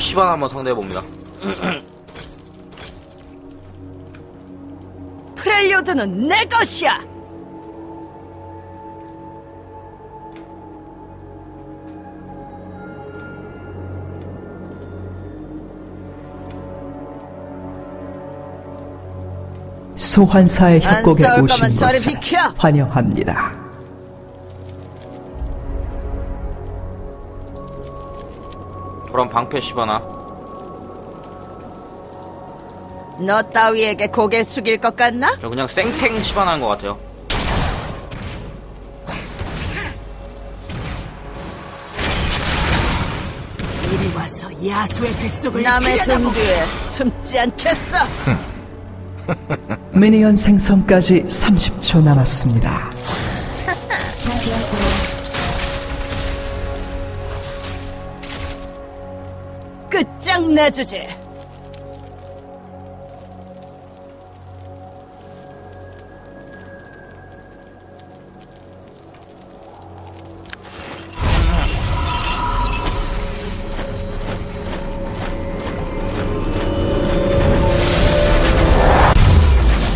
시반 한번 상대해봅니다. 프렐리오드는 내 것이야! 소환사의 안 협곡에 오신 것을 비켜! 환영합니다. 도란 방패 시바나. 너 따위에게 고개 숙일 것 같나? 저 그냥 생탱 시바나인 것 같아요. 이리 와서 야수의 뱃속을 남의 등 뒤에 숨지 않겠어! 미니언 생성까지 30초 남았습니다. 끝장내주지!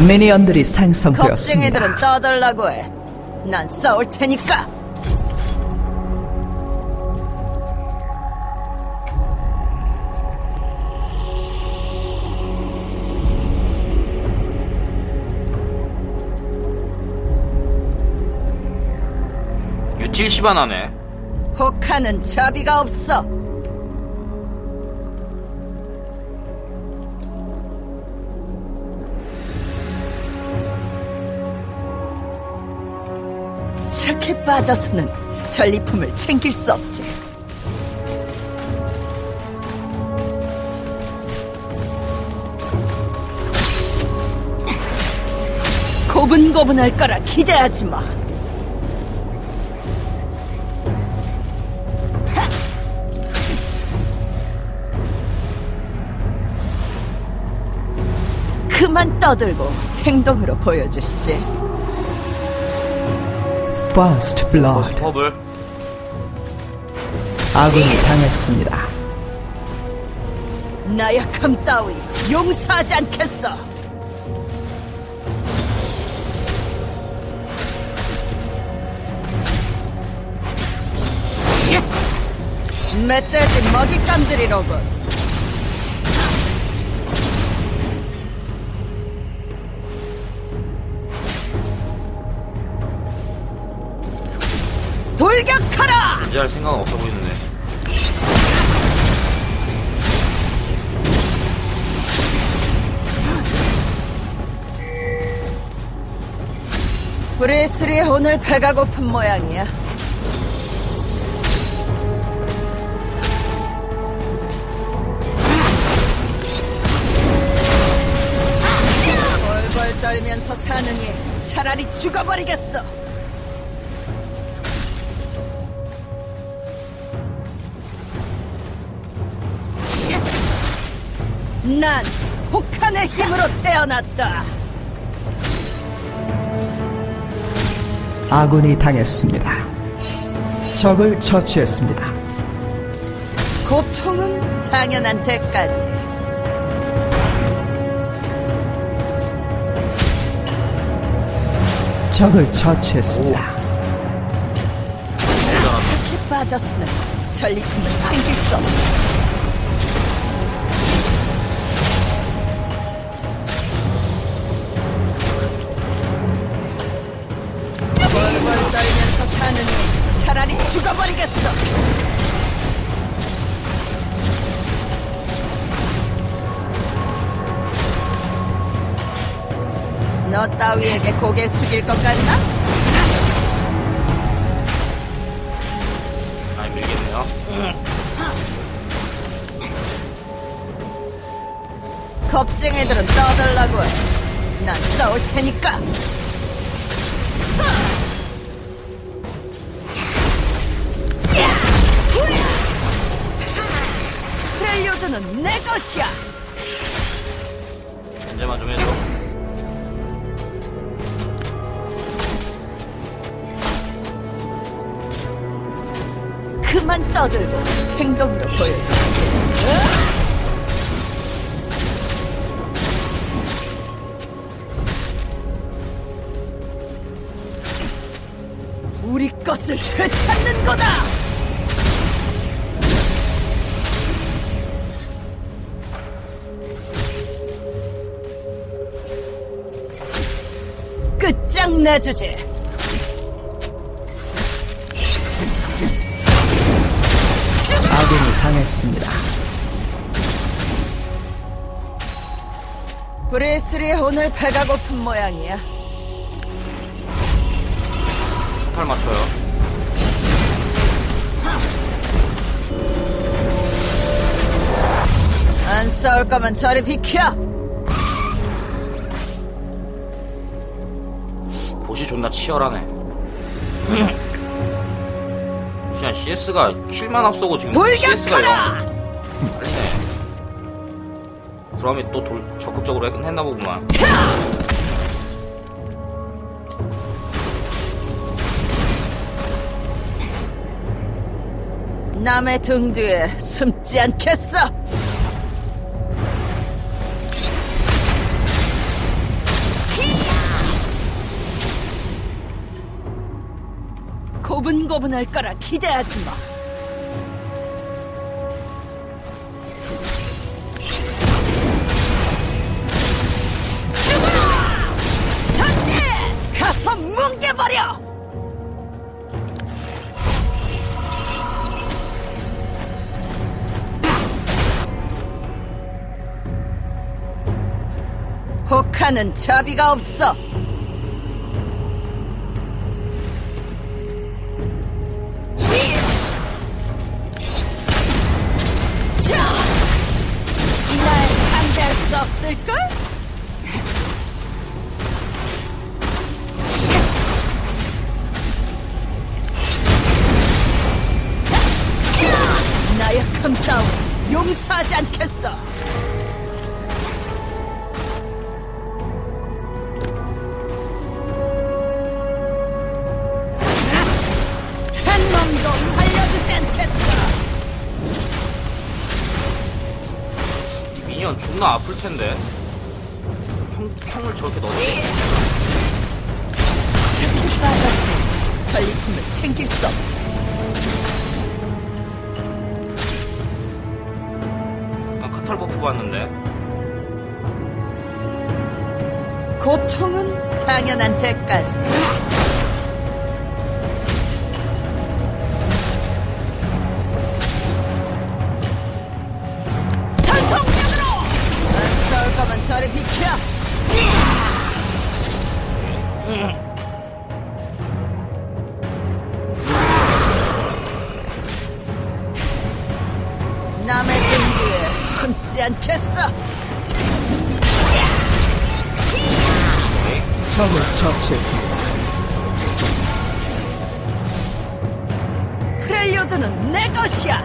미니언들이 겁쟁이들은 생성되었습니다. 떠들라고 해. 난 싸울 테니까! 유틸 시바나네. 혹하는 자비가 없어! 착해 빠져서는 전리품을 챙길 수 없지. 고분고분할 거라 기대하지 마. 그만 떠들고 행동으로 보여주시지. First Blood. 퍼블. 아군이 당했습니다. 나약함 따위 용서하지 않겠어. 멧돼지 먹잇감들이로군. 존재할 생각은 없어 보이는데. 브레스리 오늘 배가 고픈 모양이야. 벌벌 떨면서 사느니 차라리 죽어버리겠어. 난 혹한의 힘으로 태어났다. 아군이 당했습니다. 적을 처치했습니다. 고통은 당연한 대가지. 적을 처치했습니다. 착해 빠져서는 전리품을 챙길 수 없지. 죽어버리겠어. 너 따위에게 고개 숙일 것 같나? 많이 밀겠네요. 겁쟁이들은 떠들라고 해. 난 싸울 테니까. 프렐리오드는 내 것이야. 견제만 좀 해줘. 그만 떠들고 행동으로 보여줘. 끝장내주지! 아군이 당했습니다. 브레스리 오늘 배가 고픈 모양이야. 탈 맞춰요. 안 싸울 거면 저리 비켜! 보시 존나 치열하네. 무시한 CS가 킬만 앞서고 지금 CS가! 빨리네. 브라움이 또 돌, 적극적으로 했- 했나 보구만. 남의 등 뒤에 숨지 않겠어! 고분고분할 거라 기대하지 마. 죽어라! 전지! 가서 뭉개버려! 혹하는 자비가 없어. 따위 용서하지 않겠어. 한 놈도 살려두지 않겠어. 이 미니언 존나 아플 텐데. 평, 평을 저렇게 전리품을 챙길 수 없지. 난 카탈 버프 봤는데. 고통은 당연한 대가지. 처치했습니다. 프렐리오드는 내 것이야!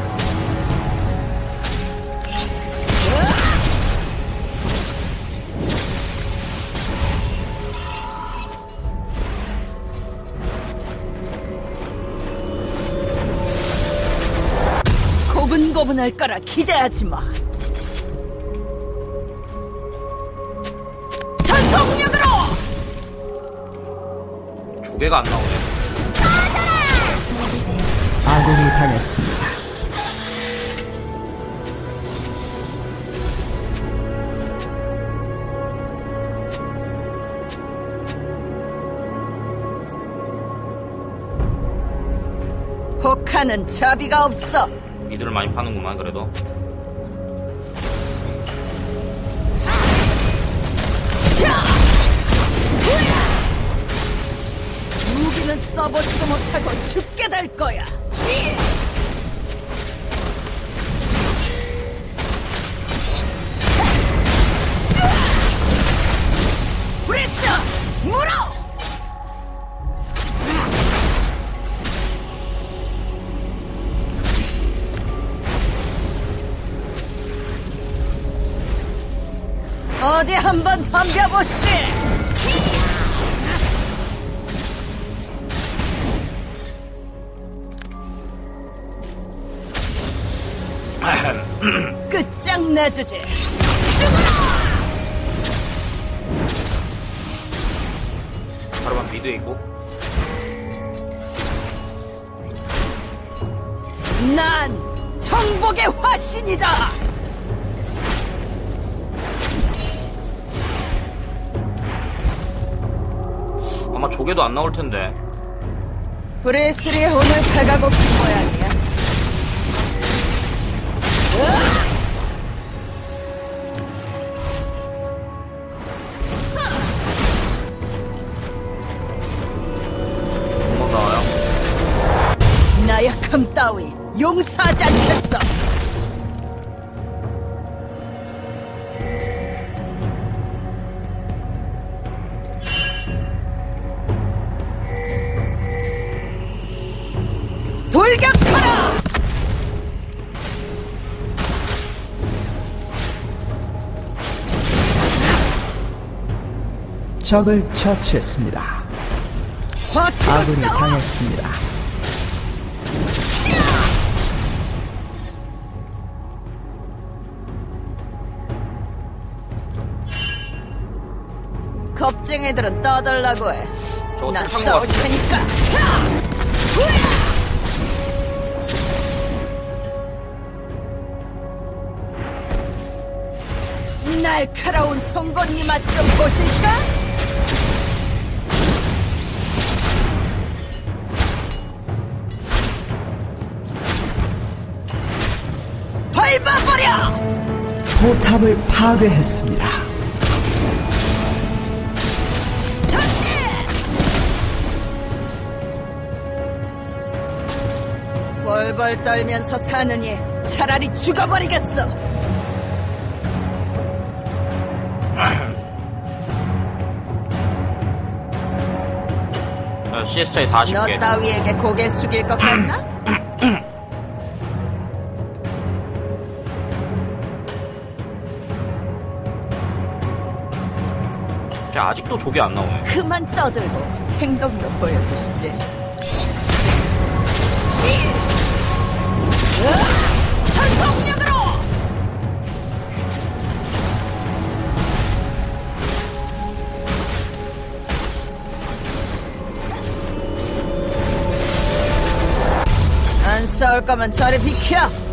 고분고분할 거라 기대하지 마. 조개가 안 나오네. 아군이 당했습니다. 혹하는 자비가 없어. 미드를 많이 파는구만, 그래도. 무기는 써보지도 못하고 죽게 될 거야. 브리스! 물어! 어디 한번 덤벼보시지! 끝장내주지. 바로만 미드에 있고. 난 정복의 화신이다. 아마 조개도 안 나올 텐데. 브레스리의 혼을 패가고 픈 모양 Ah! 적을 처치했습니다. 아군이! 당했습니다. 겁쟁이들은 떠들라고 해. 난 싸울. 테니까. 날카로운 송곳니 맛 좀 보실까? 밟아버려! 포탑을 파괴했습니다. 전진! 벌벌 떨면서 사느니 차라리 죽어버리겠어. 어, CS 차이 너 40개. 따위에게 고개 숙일 것 같나? 쟤 아직도 조개 안 나오네. 그만 떠들고 행동도 보여주시지. 전속력으로! 안 싸울 거면 저리 비켜!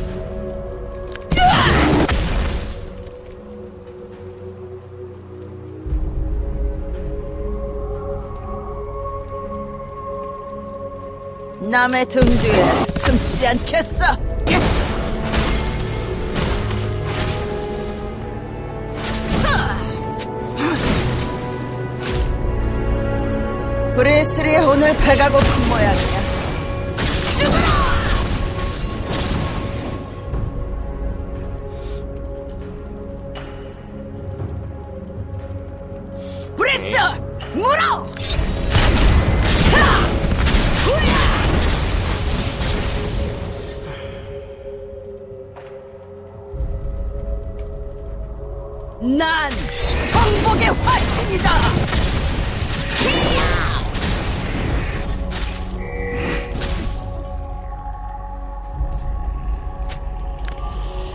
남의 등 뒤에 숨지 않겠어! 브레스리의 혼을 패가고 픈 모양이야. 난 정복의 화신이다!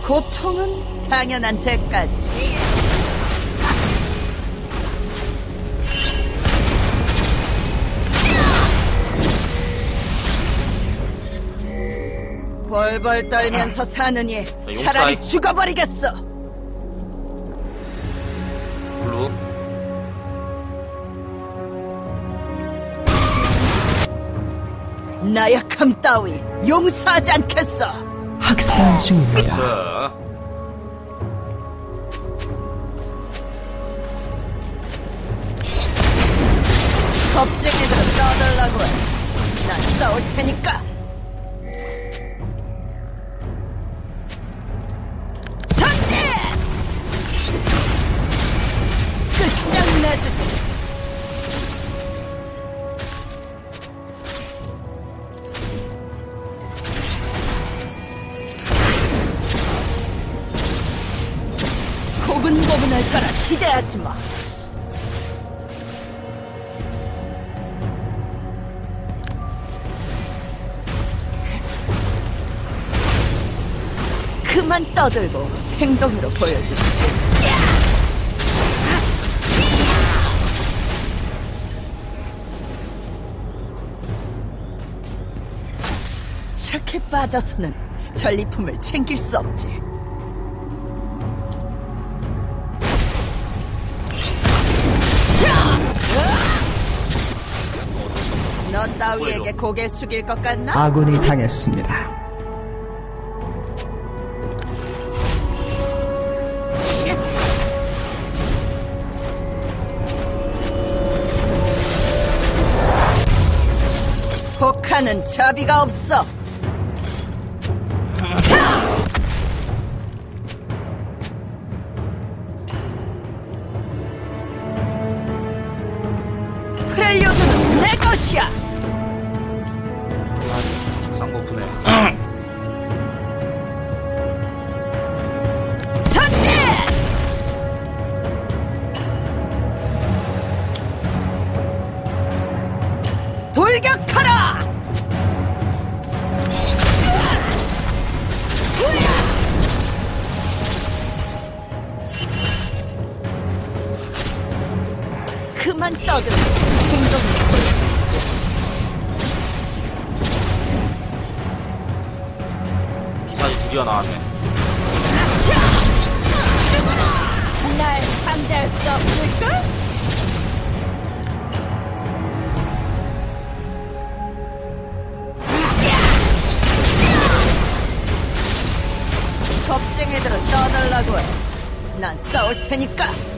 고통은 당연한 대가지. 벌벌 떨면서 사느니 차라리. 죽어버리겠어. 나약함 따위 용서하지 않겠어. 학살 중입니다. 떠들고 행동으로 보여주지. 착해 빠져서는 전리품을 챙길 수 없지. 너 따위에게 고개 숙일 것 같나? 아군이 당했습니다. 혹하는 자비가 없어. 그만 떠들고 행동 기사지 드디어 나왔네. 날 상대할 수 없을까? 겁쟁이들은 떠달라고 해. 난 싸울 테니까.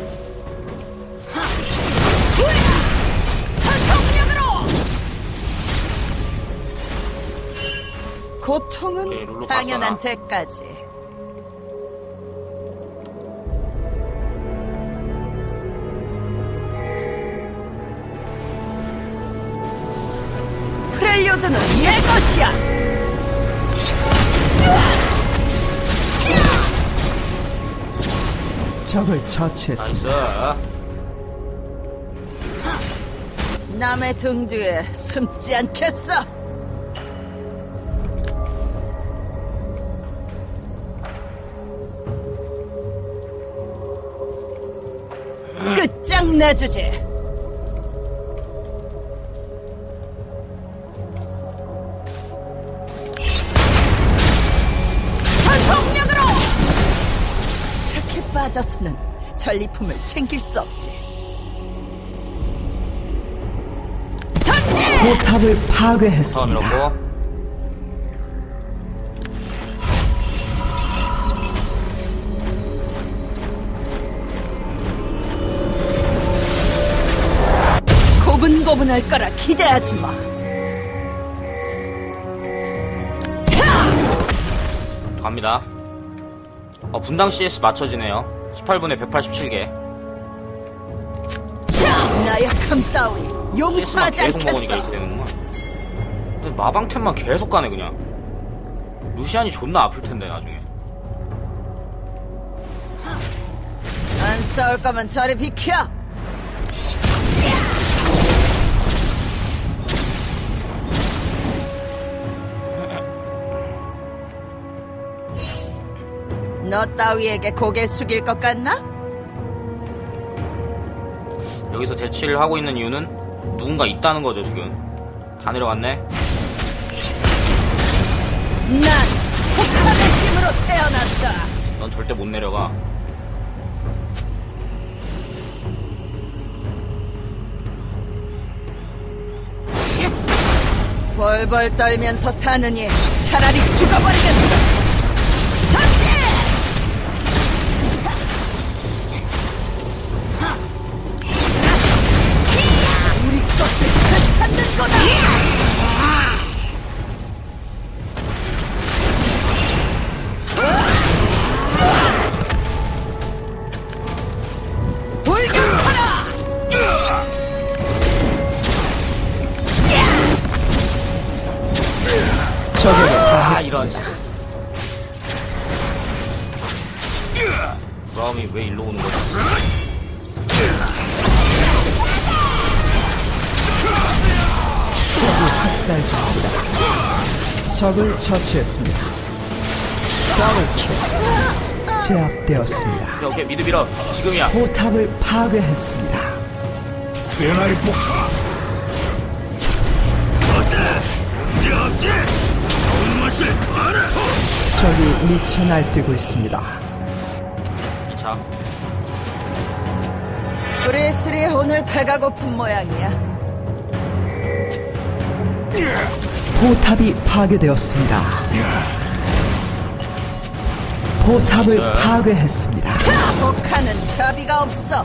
고통은 룰루 당연한 봤어라. 대가지. 프렐리오드는 내 것이야! 적을 처치했습니다. 남의 등 뒤에 숨지 않겠어! 끝장내주지! 전속력으로! 착해 빠져서는 전리품을 챙길 수 없지. 전진! 포탑을 더 파괴했습니다. 고분고분할 거라 기대하지 마. 갑니다. 어, 분당 CS 맞춰지네요. 18분에 187개. 나약함 따위 용서하지 계속 먹으니까 않겠어. 이렇게 되는구만. 근데 마방템만 계속 가네, 그냥. 루시안이 존나 아플 텐데, 나중에. 안 싸울 거면 저리 비켜. 너 따위에게 고개 숙일 것 같나? 여기서 대치를 하고 있는 이유는 누군가 있다는 거죠, 지금. 다 내려갔네. 난 폭탄의 힘으로 태어났다. 넌 절대 못 내려가. 벌벌 떨면서 사느니 차라리 죽어버리겠어. 학살 중입니다. 적을 처치했습니다. 더블킬. 제압되었습니다. 오케이 오케이 미드 밀어 지금이야 포탑을 파괴했습니다. 쇠날이 폭파 어때? 없지? 좋은 맛을 봐라 적이 미쳐 날뛰고 있습니다. 2차 브레스리 오늘 배가 고픈 모양이야. 포탑이 파괴되었습니다. 포탑을. 파괴했습니다. 복하는 자비가 없어.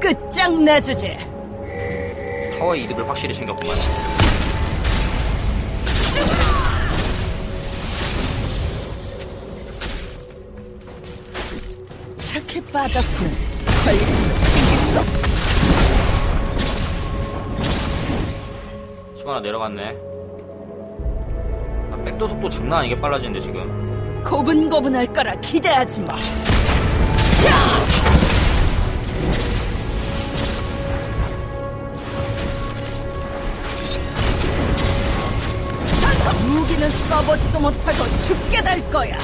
끝장내주지. 타워 이득을 확실히 챙겼구만 빠졌으면 전리를 챙길 수 없지. 시간아 내려갔네 아, 백도 속도 장난 아니게 빨라지는데 지금 고분고분할 거라 기대하지 마. 전석 무기는 써보지도 못하고 죽게 될 거야.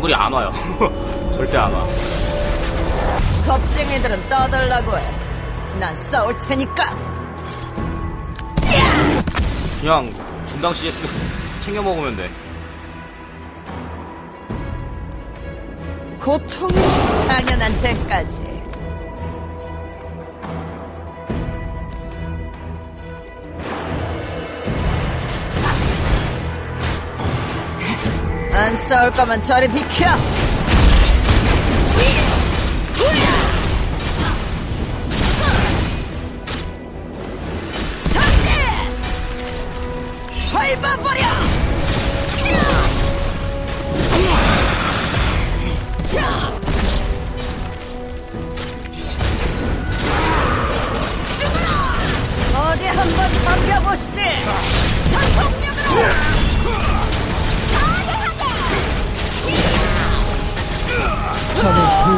정글이 안 와요 절대 안 와 겁쟁이들은 떠들라고 해. 난 싸울 테니까. 그냥 분당 CS 챙겨 먹으면 돼 고통이 당연한 데까지. 안 싸울 거면 저리 비켜! 전진! 밟아버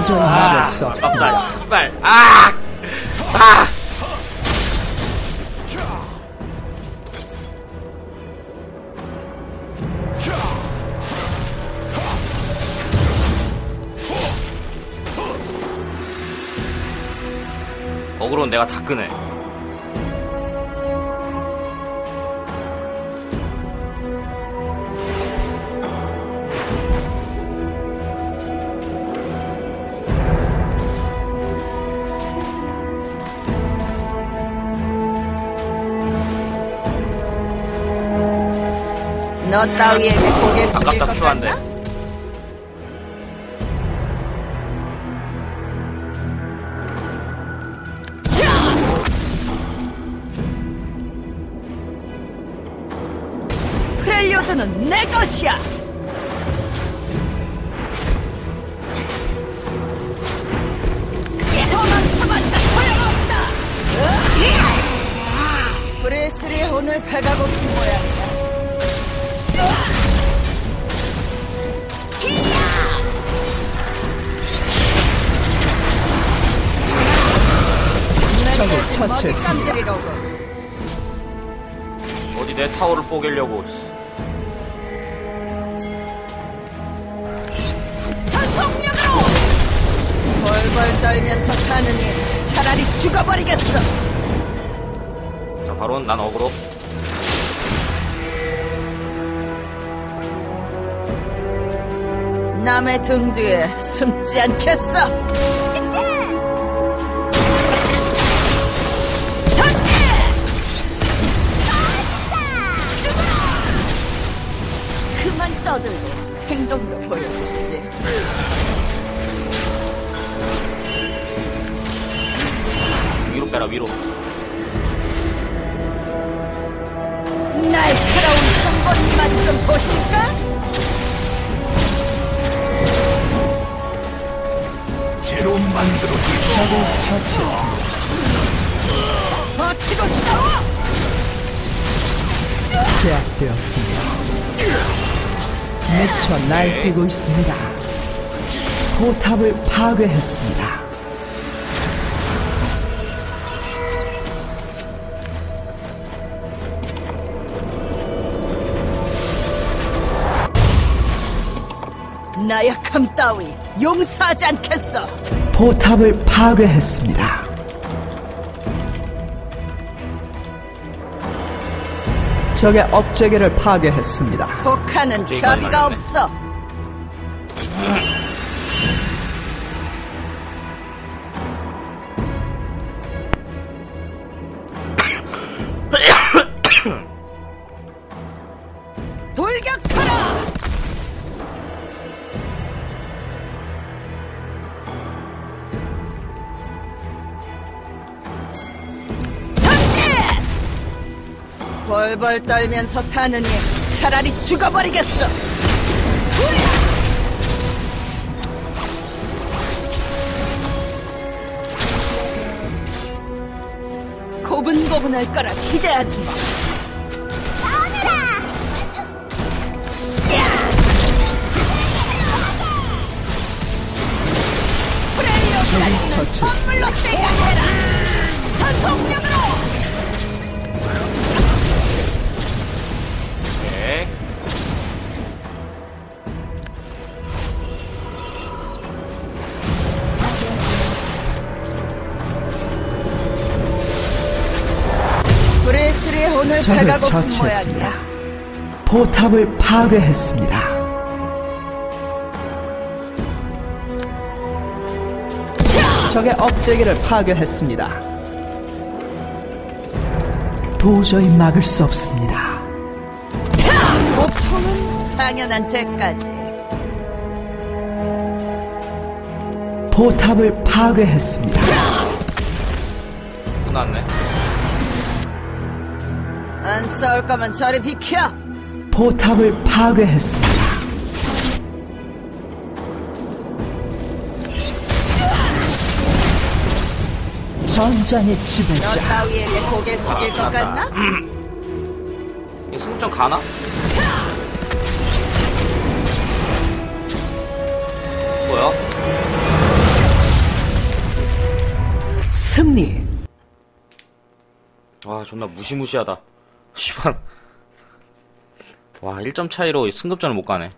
도저히 막을 수 없습니다. 씨발 아! 아! 어그로는 내가 다 끄네 너 따위에게 고개 숙일 아깝다 것 필요한데 같나? 자! 프렐리오드는 내 것이야! 도망쳐봤자 소용없다! 브레스리 오늘 배가 고픈 모양이야. 적을 처치했습니다. 어디 내 타워를 뽀개려고 씨. 전속력으로 벌벌 떨면서 사느니 차라리 죽어버리겠어 자 바로 난 어그로 남의 등 뒤에 숨지 않겠어 전진! 그만 떠들고 행동으로 보여주지 위로 빼라 위로 날카로운 선번만 좀 보실까? 새로 만들어 주시. 적을 처치했습니다. 버티고 싸워! 제압되었습니다. 미쳐 날뛰고 있습니다. 포탑을 파괴했습니다. 나약함 따위 용서하지 않겠어! 포탑을 파괴했습니다. 적의 업체계를 파괴했습니다. 혹하는 저기 자비가. 없어! 벌벌 떨면서 사느니 차라리 죽어버리겠어! 고분고분할 거라 기대하지 마. 프레이어까지는 처치했습니다. 선물로 생각해라! 전속력으 고픈 처치했습니다. 모양이야. 포탑을 파괴했습니다. 적의 업체계를 파괴했습니다. 도저히 막을 수 없습니다. 고통은 당연한 대가지. 포탑을 파괴했습니다. 끝났네. 안 싸울 거면 저리 비켜! 포탑을 파괴했습니다. 전장의 너 지배자 따위에게 고개 숙일 것 같나? 이 승점 가나? 뭐야? 승리 와 존나 무시무시하다. 씨발. 와 1점 차이로 승급전을 못 가네.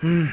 I'm